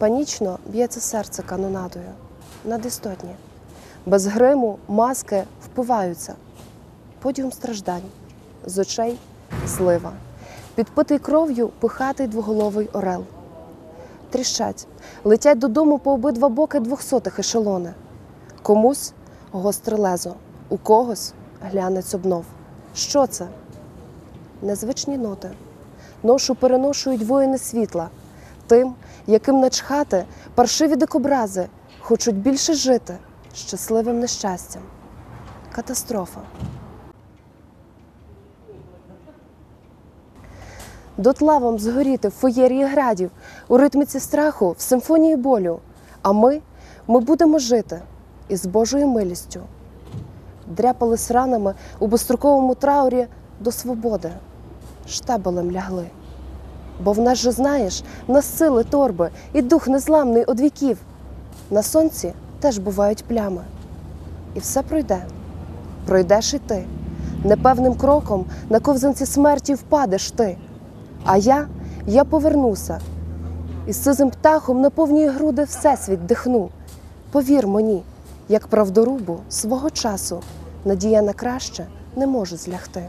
Панічно б'ється серце канонадою. Надістотні. Без гриму маски впиваються. Подіум страждань. З очей слива. Підпитий кров'ю пихатий двоголовий орел. Тріщать, летять додому по обидва боки двохсотих ешелони. Комусь гостре лезо, у когось глянець обнов. Що це? Незвичні ноти. Ношу переношують воїни світла, тим, яким начхати паршиві дикобрази, хочуть більше жити щасливим нещастям. Катастрофа. Дотла вам згоріти в фоєрії градів, у ритміці страху, в симфонії болю. А ми, ми будемо жити із Божою милістю. Дряпались ранами у безстроковому траурі до свободи, штабелем лягли. Бо в нас же знаєш, в нас сили торби і дух незламний од віків. На сонці теж бувають плями. І все пройде. Пройдеш і ти. Непевним кроком на ковзанці смерті впадеш ти. А я, я повернуся. І з сизим птахом на повні груди всесвіт дихну. Повір мені, як правдорубу свого часу надія на краще не може злягти.